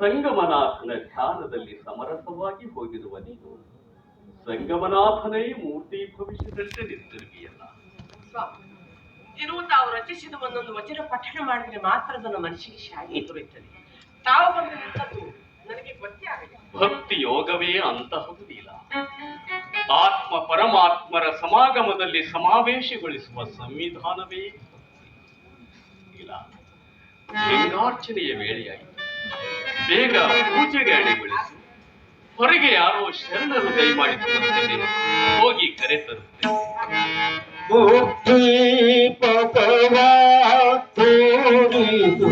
ಸಂಗಮನಾಥನ ಧ್ಯಾನದಲ್ಲಿ ಸಮರಸವಾಗಿ ಹೋಗಿರುವ ನೀನು ಸಂಗಮನಾಥನೇ ಮೂರ್ತಿ ಭವಿಷ್ಯದಂತೆ ನಿಂತಿರುವಿಯಲ್ಲ ಇನ್ನು ತಾವು ರಚಿಸಿದ ಒಂದೊಂದು ವಚನ ಪಠಣ ಮಾಡಿದ್ರೆ ಮಾತ್ರ ನನ್ನ ಮನಸ್ಸಿಗೆ ಶಾಂತಿ ದೊರೆಯುತ್ತದೆ. ತಾವು ಬಂದಿರುವಂತದ್ದು ನನಗೆ ಗೊತ್ತೇ ಆಗಿದೆ ಭಕ್ತಿ ಯೋಗವೇ ಅಂತಹುದಿಲ್ಲ ಆತ್ಮ ಪರಮಾತ್ಮರ ಸಮಾಗಮದಲ್ಲಿ ಸಮಾವೇಶಗೊಳಿಸುವ ಸಂವಿಧಾನವೇ. ಇಲ್ಲ ಲಿಂಗಾರ್ಚನೆಯ ವೇಳೆಯಾಯಿತು ಬೇಗ ಪೂಜೆಗೆ ಬಿಡಿಸಿ ಹೊರಗೆ ಯಾರೋ ಶರಣರು ಮಾಡಿ ಹೋಗಿ ಕರೆ ತರುತ್ತೇನೆ. ಮುಕ್ತಿ ಪತವಾ ತೋರಿತು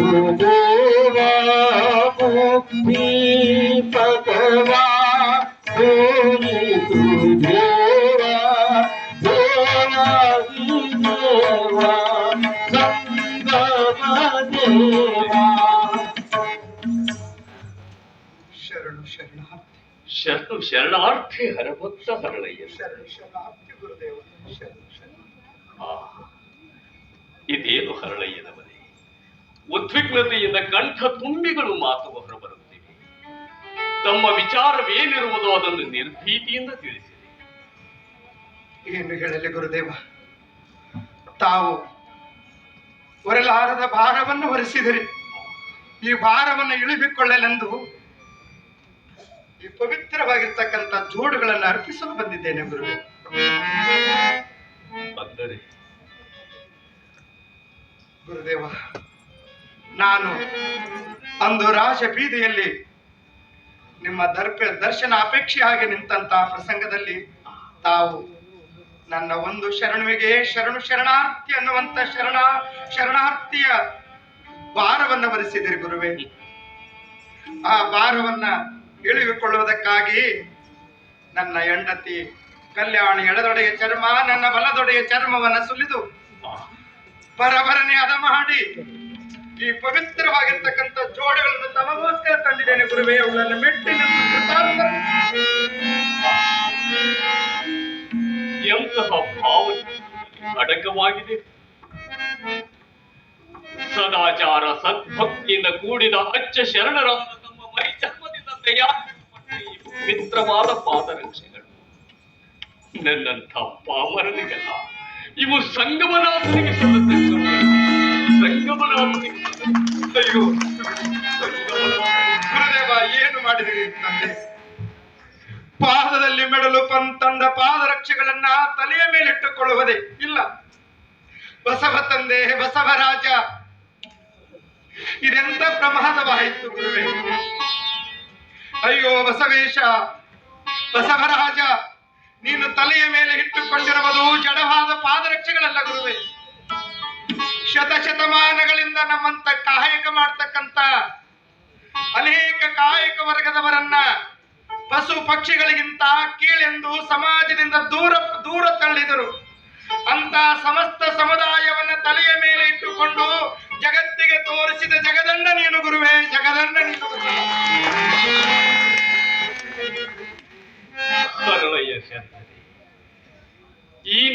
ಶರಣಾರ್ಥಿ ಹರಭಕ್ತ ಹರಳಯ್ಯ. ಇದೇನು ಹರಳಯ್ಯನವರೇ? ಉದ್ವಿಗ್ನತೆಯಿಂದ ಕಂಠ ತುಂಬಿಗಳು ಮಾತು ಹೊರಬರುತ್ತಿವೆ ತಮ್ಮ ವಿಚಾರವೇನಿರುವುದೋ ಅದನ್ನು ನಿರ್ಭೀತಿಯಿಂದ ತಿಳಿಸಿದೆ ಏನು ಹೇಳಲಿ ಗುರುದೇವ? ತಾವು ಹೊರಲಾರದ ಭಾರವನ್ನು ಹೊರಿಸಿದಿರಿ. ಈ ಭಾರವನ್ನು ಇಳಿಬಿಕೊಳ್ಳಲೆಂದು ಪವಿತ್ರವಾಗಿರ್ತಕ್ಕಂಥ ಜೋಡುಗಳನ್ನು ಅರ್ಪಿಸಲು ಬಂದಿದ್ದೇನೆ ಗುರುವೆ. ಅಂದರೆ ಗುರುದೇವ ನಾನು ಅಂದು ರಾಜ ಬೀದಿಯಲ್ಲಿ ನಿಮ್ಮ ದರ್ಪ ದರ್ಶನ ಅಪೇಕ್ಷೆಯಾಗಿ ನಿಂತಹ ಪ್ರಸಂಗದಲ್ಲಿ ತಾವು ನನ್ನ ಒಂದು ಶರಣುವಿಗೆ ಶರಣು ಶರಣಾರ್ಥಿ ಅನ್ನುವಂತ ಶರಣ ಶರಣಾರ್ಥಿಯ ಭಾರವನ್ನ ವರಿಸಿದಿರಿ ಗುರುವೆ. ಆ ಭಾರವನ್ನ ಇಳಿದುಕೊಳ್ಳುವುದಕ್ಕಾಗಿ ನನ್ನ ಹೆಂಡತಿ ಕಲ್ಯಾಣಿ ಎಡದೊಡೆಯ ಚರ್ಮ, ನನ್ನ ಬಲದೊಡೆಯ ಚರ್ಮವನ್ನ ಸುಲಿದು ಬರಬರನೆ ಅದ ಮಾಡಿ ಈ ಪವಿತ್ರವಾಗಿರ್ತಕ್ಕಂಥ ಜೋಡಿಗಳನ್ನು ತಮಗೋಸ್ಕರ ತಂದಿದ್ದೇನೆ ಗುರುವೇ. ಅವುಗಳನ್ನು ಮೆಟ್ಟಿ ಎಂತಹ ಭಾವನೆ ಅಡಕವಾಗಿದೆ ಸದಾಚಾರ ಸದ್ಭಕ್ತಿಯಿಂದ ಕೂಡಿದ ಅಚ್ಚ ಶರಣರ ತಮ್ಮ ಮೈಚರ್ಮದಿಂದ ಪವಿತ್ರವಾದ ಪಾದರಕ್ಷೆಗಳು. ನನ್ನಂಥ ಪಾಮರನಿಗಲ್ಲ ಇವು ಸಂಗಮನಾಥನಿಗೆ ಸಲ್ಲುತ್ತೆ ಸಂಗಮನಾಥನಿಗೆ ಅಯ್ಯೋ ಗುರುದೇವ, ಏನು ಮಾಡಿದಿರಿ ತಂದೆ? ಪಾದದಲ್ಲಿ ಮೆಡಲು ತಂದ ಪಾದರಕ್ಷೆಗಳನ್ನ ತಲೆಯ ಮೇಲಿಟ್ಟುಕೊಳ್ಳುವುದೇ ಇಲ್ಲ. ಬಸವ ತಂದೆ ಬಸವರಾಜ ಇದೆಂತ ಪ್ರಮಾದವಾಯಿತು ಗುರುವೇ? ಅಯ್ಯೋ ಬಸವೇಶ, ಬಸವರಾಜ, ನೀನು ತಲೆಯ ಮೇಲೆ ಇಟ್ಟುಕೊಂಡಿರುವುದು ಜಡವಾದ ಪಾದರಕ್ಷೆಗಳಲ್ಲ ಗುರುವೆ. ಶತಶತಮಾನಗಳಿಂದ ನಮ್ಮಂತ ಕಾಯಕ ಮಾಡ್ತಕ್ಕಂತ ಅನೇಕ ಕಾಯಕ ವರ್ಗದವರನ್ನ ಪಶು ಪಕ್ಷಿಗಳಿಗಿಂತ ಕೀಳೆಂದು ಸಮಾಜದಿಂದ ದೂರ ದೂರ ತಳ್ಳಿದರು. ಅಂತ ಸಮಸ್ತ ಸಮುದಾಯವನ್ನ ತಲೆಯ ಮೇಲೆ ಇಟ್ಟುಕೊಂಡು ಜಗತ್ತಿಗೆ ತೋರಿಸಿದ ಜಗದಂಡ ನೀನು ಗುರುವೆ ಜಗದಂಡ ನೀನು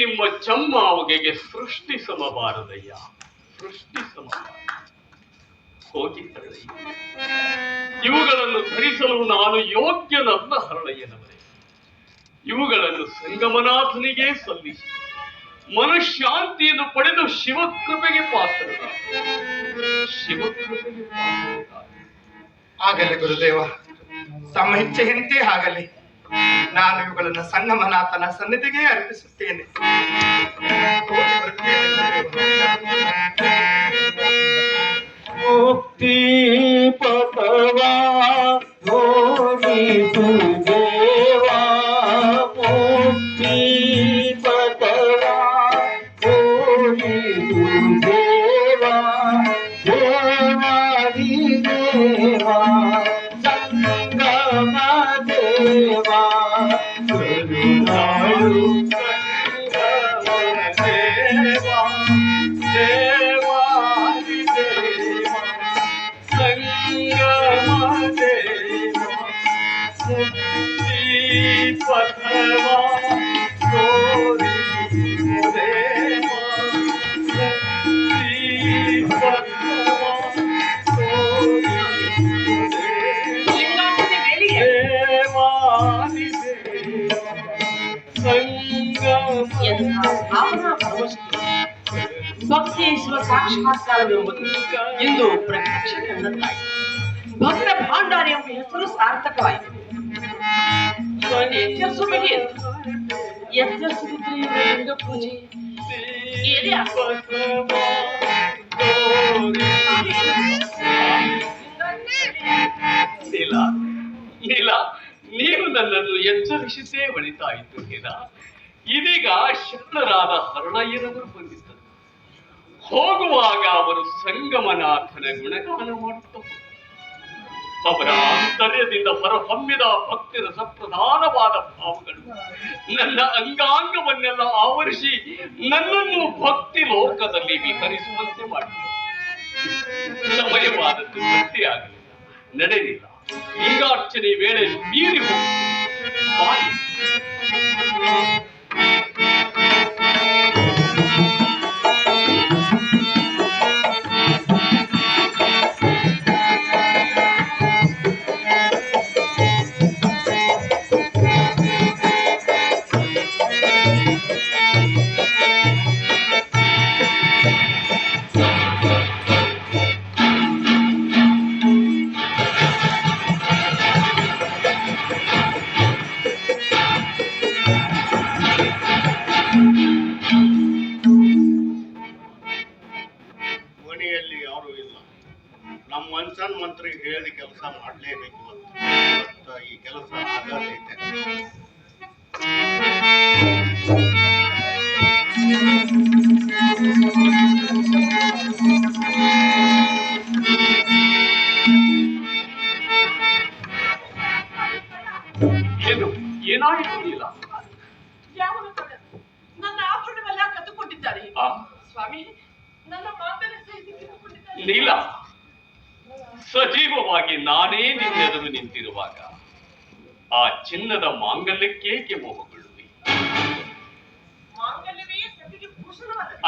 ನಿಮ್ಮ ಚಮ್ಮಾವುಗೆಗೆ ಸೃಷ್ಟಿ ಸಮಬಾರದಯ್ಯ. ಸೃಷ್ಟಿ ಸಮಬಾರದು. ಹೋಗಿ ಹರಳಯ್ಯ ಇವುಗಳನ್ನು ಧರಿಸಲು ನಾನು ಯೋಗ್ಯನಲ್ಲ ಹರಳಯ್ಯನವರೇ. ಇವುಗಳನ್ನು ಸಂಗಮನಾಥನಿಗೆ ಸಲ್ಲಿಸಿ. ಮನಃಶಾಂತಿಯನ್ನು ಪಡೆದು ಶಿವಕೃಪೆಗೆ ಪಾತ್ರ ಶಿವಕೃಪೆಗೆ ಆಗಲಿ ಗುರುದೇವ, ತಮ್ಮ ಇಚ್ಛೆಯಂತೆ ಆಗಲಿ. ನಾನು ಇವುಗಳನ್ನು ಸಂಗಮನಾಥನ ಸನ್ನಿಧಿಗೆ ಅರ್ಪಿಸುತ್ತೇನೆ ಹೋಗಿ ಬರುತ್ತೇನೆ ಗುರುದೇವ. ಮುಕ್ತಿ ಭಾವನಾ ಪರವಶಕ್ಕೆ ಭಕ್ತಿ ಶಿವ ಸಾಕ್ಷಾತ್ಕಾರವೆಂಬುದು ಇಂದು ಪ್ರತ್ಯಕ್ಷ ಭಕ್ತ ಭಾಂಡಾರಿ ಎಂಬ ಹೆಸರು ಸಾರ್ಥಕವಾಯಿತು. ಎಚ್ಚರಿಸಬೇಡಿ ಎಚ್ಚರಿಸದಿದ್ರೆ ಲಿಂಗ ನೀನು ನನ್ನನ್ನು ಎಚ್ಚರಿಸಿದ್ದೇ ಒಳಿತಾಯಿತು ನೀಲ ಇದೀಗ ಶರಣರಾದ ಹರಣಯ್ಯನವರು ಬಂದಿದ್ದರು ಹೋಗುವಾಗ ಅವರು ಸಂಗಮನಾಥನ ಗುಣಗಾನ ಮಾಡುತ್ತಾರೆ. ಅವರ ಆಂತರ್ಯದಿಂದ ಹೊರಹೊಮ್ಮಿದ ಭಕ್ತಿ ರಸಪ್ರಧಾನವಾದ ಭಾವಗಳು ನನ್ನ ಅಂಗಾಂಗವನ್ನೆಲ್ಲ ಆವರಿಸಿ ನನ್ನನ್ನು ಭಕ್ತಿ ಲೋಕದಲ್ಲಿ ವಿಹರಿಸುವಂತೆ ಮಾಡಿದರು ಸಮಯವಾದದ್ದು ತೃಪ್ತಿಯಾಗಲಿಲ್ಲ ನಡೆಯಲಿಲ್ಲ ಲಿಂಗಾರ್ಚನೆ ವೇಳೆ ಮೀರಿ ಹೋಗಿತ್ತು. ಮನ್ಸನ್ ಮಂತ್ರಿ ಹೇಳಿದ ಕೆಲಸ ಮಾಡಲೇಬೇಕು ಇವತ್ತು ಈ ಕೆಲಸ ಆಗತೈತೆ ನಾನೇ ನಿನ್ನೆದುರು ನಿಂತಿರುವಾಗ ಆ ಚಿನ್ನದ ಮಾಂಗಲ್ಯಕ್ಕೇಕೆ ಮೋಹಗೊಳ್ಳುವಿ.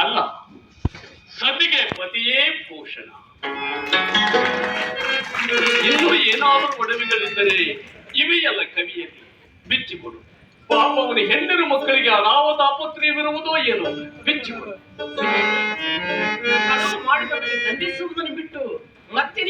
ಅಲ್ಲ ಸತಿಗೆ ಪತಿಯೇ ಭೂಷಣ ಇನ್ನು ಏನಾದರೂ ಒಡವೆಗಳಿದ್ದರೆ ಇವೆಯಲ್ಲ ಕವಿಯಲ್ಲಿ ಬಿಚ್ಚಿಕೊಡು ಪಾಪವನ್ನು ಹೆಣ್ಣರು ಮಕ್ಕಳಿಗೆ ಅನಾವತ ಅಪತ್ರಿಯವಿರುವುದೋ ಏನು ಬಿಚ್ಚಿಕೊಡು ಮಾಡಿದವರಿಗೆ ದಂಡಿಸುವುದನ್ನು ಬಿಟ್ಟು ಮತ್ತೆ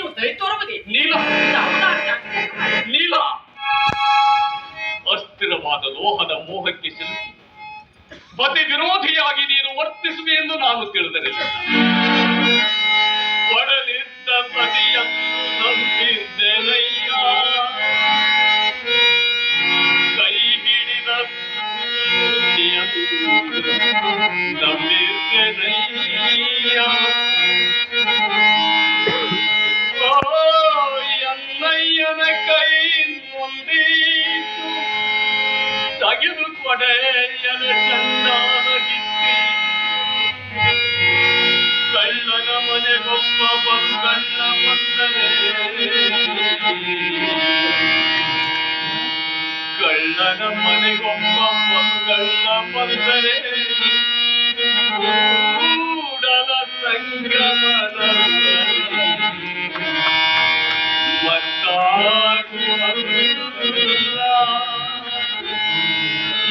പടയലി കല്ലന മനകൊപ്പ പങ്കണ്ണ പന്തരേ കള്ളന മനകൊപ്പ പങ്കണ്ണ പന്തരേ കൂടല സംഗമന വട്ടാകുമില്ല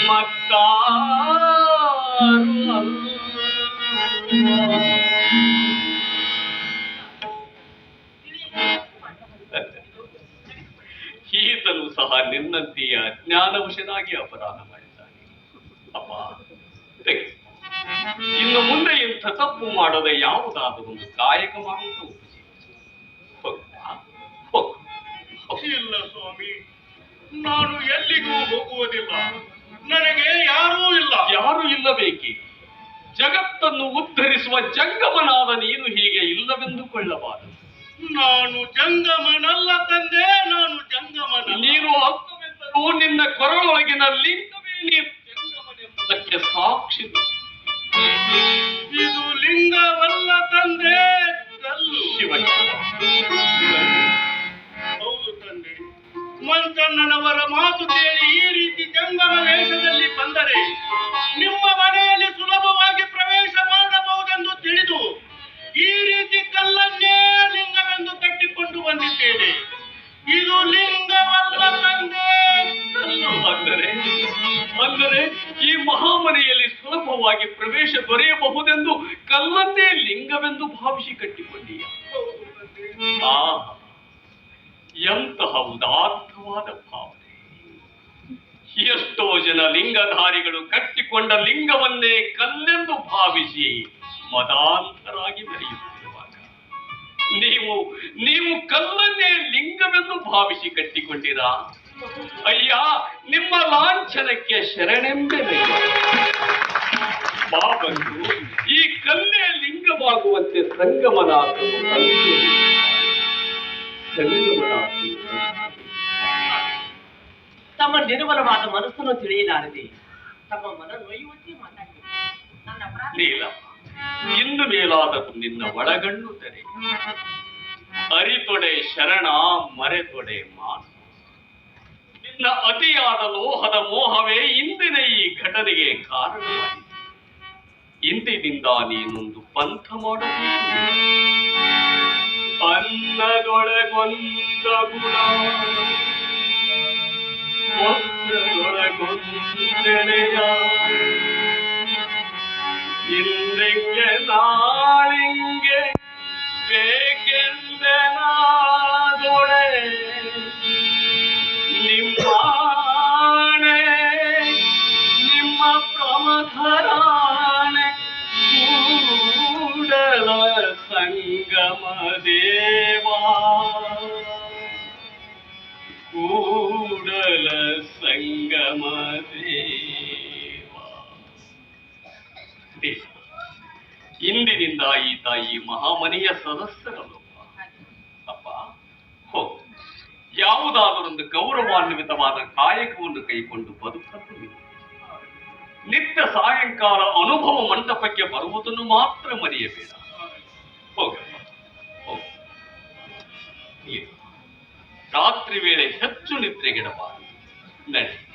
ಈತನು ಸಹ ನಿನ್ನಂತೆಯ ಜ್ಞಾನವಶನಾಗಿ ಅಪರಾಧ ಮಾಡಿದ್ದಾನೆ. ಅಪ್ಪ ಇನ್ನು ಮುಂದೆ ಇಂಥ ತಪ್ಪು ಮಾಡದ ಯಾವುದಾದರೂ ಒಂದು ಕಾಯಕ ಮಾಡುವುದು. ಇಲ್ಲ ಸ್ವಾಮಿ, ನಾನು ಎಲ್ಲಿಗೂ ಹೋಗುವುದಿಲ್ಲ. ನನಗೆ ಯಾರೂ ಇಲ್ಲ. ಯಾರು ಇಲ್ಲಬೇಕಿ? ಜಗತ್ತನ್ನು ಉದ್ಧರಿಸುವ ಜಂಗಮನಾದ ನೀನು ಹೀಗೆ ಇಲ್ಲವೆಂದುಕೊಳ್ಳಬಾರದು. ನಾನು ಜಂಗಮನಲ್ಲ ತಂದೆ ನಾನು ಜಂಗಮನ ನೀನು ಅಂತವೆಂದರೂ ನಿನ್ನ ಕೊರಳೊಳಗಿನ ಲಿಂಗವೇ ನೀನು. ಜಂಗಮನೆಂಬುದಕ್ಕೆ ಸಾಕ್ಷಿ ಇದು ಲಿಂಗವಲ್ಲ ತಂದೆ ಕಲ್ಲು ಮಂಚಣ್ಣನವರ ಮಾತು ಕೇಳಿ ಈ ರೀತಿ ಜಂಗಮ ವೇಷದಲ್ಲಿ ಬಂದರೆ ನಿಮ್ಮ ಮನೆಯಲ್ಲಿ ಸುಲಭವಾಗಿ ಪ್ರವೇಶ ಮಾಡಬಹುದೆಂದು ತಿಳಿದು ಈ ರೀತಿ ಕಲ್ಲನ್ನೇ ಲಿಂಗವೆಂದು ಕಟ್ಟಿಕೊಂಡು ಬಂದಿದ್ದೇನೆ. ಇದು ಲಿಂಗವಲ್ಲ ತಂದೆ. ಅಂದರೆ ಅಂದರೆ ಈ ಮಹಾಮನೆಯಲ್ಲಿ ಸುಲಭವಾಗಿ ಪ್ರವೇಶ ದೊರೆಯಬಹುದೆಂದು ಕಲ್ಲನ್ನೇ ಲಿಂಗವೆಂದು ಭಾವಿಸಿ ಕಟ್ಟಿಕೊಂಡೀಯ. ಎಂತಹ ಉದಾತ್ತವಾದ ಭಾವನೆ. ಎಷ್ಟೋ ಜನ ಲಿಂಗಧಾರಿಗಳು ಕಟ್ಟಿಕೊಂಡ ಲಿಂಗವನ್ನೇ ಕಲ್ಲೆಂದು ಭಾವಿಸಿ ಮತಾಂತರಾಗಿ ಬೆಳೆಯುತ್ತಿರುವಾಗ ನೀವು ನೀವು ಕಲ್ಲನ್ನೇ ಲಿಂಗವೆಂದು ಭಾವಿಸಿ ಕಟ್ಟಿಕೊಂಡಿರಾ? ಅಯ್ಯ, ನಿಮ್ಮ ಲಾಂಛನಕ್ಕೆ ಶರಣೆಂಬೆನೆ ಬಾಬಂದು ಈ ಕಲ್ಲೇ ಲಿಂಗವಾಗುವಂತೆ ಸಂಗಮನಾಥ ಸಂಗಮನಾಥನು ತಮ್ಮ ನಿರ್ಮಲವಾದ ಮನಸ್ಸನ್ನು ತಿಳಿಯಲಾರದೆ ತಮ್ಮ ಮನ ನೋಯುವಂತೆ ಮಾತಾಡಬೇಕು ನನ್ನ ಅಪರಾಧ ನೀಲ ಇನ್ನು ಮೇಲಾದರೂ ನಿನ್ನ ಒಳಗಣ್ಣು ತೆರೆ. ಅರಿತೊಡೆ ಶರಣ, ಮರೆತೊಡೆ ಮಾತು ನಿನ್ನ ಅತಿಯಾದ ಲೋಹದ ಮೋಹವೇ ಇಂದಿನ ಈ ಘಟನೆಗೆ ಕಾರಣವಾಗಿದೆ. ಇಂದಿನಿಂದ ನೀನೊಂದು ಪಂಥ ಮಾಡಬೇಕು ಅನ್ನದೊಳಗೊಂದ ಗುಣ. ವಸ್ತ್ರದೊಳಗೊಂದೆಳೆಯ ಇಂದ್ರಿಗೆ ನಾಳಿಂಗೆ ಬೇಕೆಂದೆ ನಾದೊಡೆ ನಿಮ್ಮಾಣೆ ನಿಮ್ಮ ಪ್ರಮಥರಾಣೆ ಕೂಡಲ ಸಂಗಮ ದೇವಾ. ಕೂಡಲ ಸಂಗಮ ದೇವಾ ದೇವ, ಇಂದಿನಿಂದ ಈ ತಾಯಿ ಮಹಾಮನೆಯ ಸದಸ್ಯರಲ್ಲಪ್ಪ ಅಪ್ಪ ಹೋ ಯಾವುದಾದರೊಂದು ಗೌರವಾನ್ವಿತವಾದ ಕಾಯಕವನ್ನು ಕೈಕೊಂಡು ಬದುಕಲು ನೀವು. ನಿತ್ಯ ಸಾಯಂಕಾಲ ಅನುಭವ ಮಂಟಪಕ್ಕೆ ಬರುವುದನ್ನು ಮಾತ್ರ ಮರೆಯಬೇಡ ರಾತ್ರಿ ವೇಳೆ ಹೆಚ್ಚು ನಿದ್ರೆಗೆಡಬಾರದು. ನಡೆ.